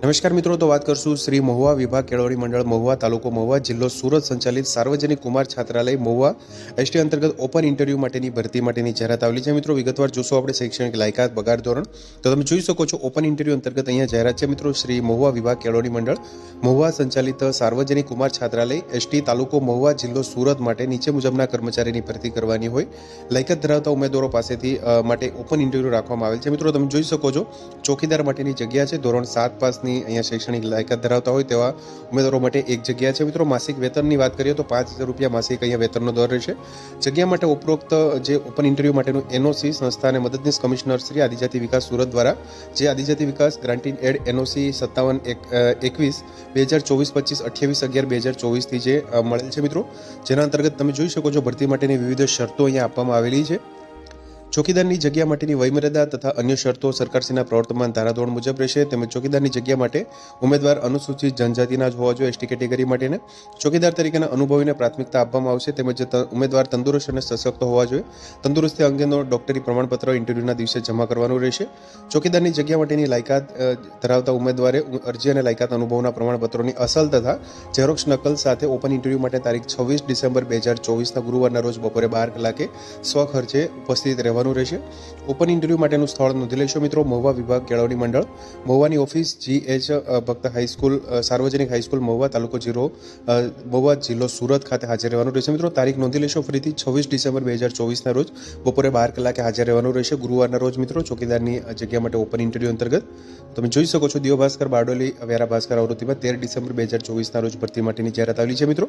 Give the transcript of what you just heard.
નમસ્કાર મિત્રો, તો વાત કરશું શ્રી મહુવા વિભાગ કેળવણી મંડળ, મહુવા તાલુકો મહુવા, જિલ્લો સુરત સંચાલિત સાર્વજનિક કુમાર છાત્રાલય મહુવા એસટી અંતર્ગત ઓપન ઇન્ટરવ્યૂ માટેની ભરતી માટેની જાહેરાત આવેલી છે. મિત્રો, વિગતવાર જોશો આપણે શૈક્ષણિક લાયકાત પગાર ધોરણ. તો તમે જોઈ શકો છો, ઓપન ઇન્ટરવ્યૂ અંતર્ગત અહીંયા જાહેરાત છે. મિત્રો, શ્રી મહુવા વિભાગ કેળવણી મંડળ, મહુવા સંચાલિત સાર્વજનિક કુમાર છાત્રાલય, એસટી તાલુકો મહુવા, જિલ્લો સુરત માટે નીચે મુજબના કર્મચારીની ભરતી કરવાની હોય. લાયકાત ધરાવતા ઉમેદવારો પાસેથી માટે ઓપન ઇન્ટરવ્યૂ રાખવામાં આવેલ છે. મિત્રો, તમે જોઈ શકો છો, ચોકીદાર માટેની જગ્યા છે. ધોરણ સાત પાસની અહીંયા શૈક્ષણિક લાયકાત ધરાવતા હોય તેવા ઉમેદવારો માટે એક જગ્યા છે. મિત્રો, માસિક વેતનની વાત કરીએ તો પાંચ હજાર રૂપિયા માસિક અહીંયા વેતનનો દર રહેશે જગ્યા માટે ઉપરોક્ત જે ઓપન ઇન્ટરવ્યૂ માટેનું એનઓસી સંસ્થા અને મદદનીશ કમિશનર શ્રી આદિજાતિ વિકાસ સુરત દ્વારા, જે આદિજાતિ વિકાસ ગ્રાન્ટીન એડ એનઓસી સત્તાવન એક એકવીસ બે હજાર ચોવીસ પચીસ અઠ્યાવીસ અગિયાર બે હજાર ચોવીસથી જે મળેલ છે. મિત્રો, જેના અંતર્ગત તમે જોઈ શકો છો, ભરતી માટેની વિવિધ શરતો અહીંયા આપવામાં આવેલી છે. ચોકીદારની જગ્યા માટેની વયમર્યાદા તથા અન્ય શરતો સરકારશ્રીના પ્રવર્તમાન ધારાધોરણ મુજબ રહેશે. તેમજ ચોકીદારની જગ્યા માટે ઉમેદવાર અનુસૂચિત જનજાતિના જ હોવા જોઈએ એસટી કેટેગરી માટેને. ચોકીદાર તરીકેના અનુભવીને પ્રાથમિકતા આપવામાં આવશે. તેમજ ઉમેદવાર તંદુરસ્ત અને સશક્ત હોવા જોઈએ. તંદુરસ્તી અંગેનો ડોક્ટરી પ્રમાણપત્ર ઇન્ટરવ્યૂના દિવસે જમા કરવાનું રહેશે. ચોકીદારની જગ્યા માટેની લાયકાત ધરાવતા ઉમેદવારે અરજી અને લાયકાત અનુભવના પ્રમાણપત્રોની અસલ તથા ઝેરોક્ષ નકલ સાથે ઓપન ઇન્ટરવ્યૂ માટે તારીખ છવ્વીસ ડિસેમ્બર બે હજાર ચોવીસના ગુરુવારના રોજ બપોરે બાર કલાકે સ્વખર્ચે ઉપસ્થિત રહેવાનું રહેશે. ઓપન ઇન્ટરવ્યૂ માટેનું સ્થળ નોંધી લેશો મિત્રો. મહુવા વિભાગ કેળવણી મંડળ. મહુવાની office G H Bhakt high school સાર્વજનિક હાઈસ્કૂલ મહુવા તાલુકો જીરો મહુવા જિલ્લો સુરત ખાતે હાજર રહેવાનું રહેશે મિત્રો. તારીખ નોંધી લેશો ફરીથી છવ્વીસ ડિસેમ્બર બે હજાર ચોવીસના રોજ. બપોરે બાર કલાકે હાજર રહેવાનું રહેશે ગુરુવારના રોજ મિત્રો ચોકીદારની જગ્યા માટે ઓપન ઇન્ટરવ્યૂ અંતર્ગત. તમે જોઈ શકો છો દિયો ભાસ્કર બારડોલી વેરા ભાસ્કર આવૃત્તિમાં તેર ડિસેમ્બર બે હજાર ચોવીસના રોજ ભરતી માટેની જાહેરાત આવેલી છે મિત્રો.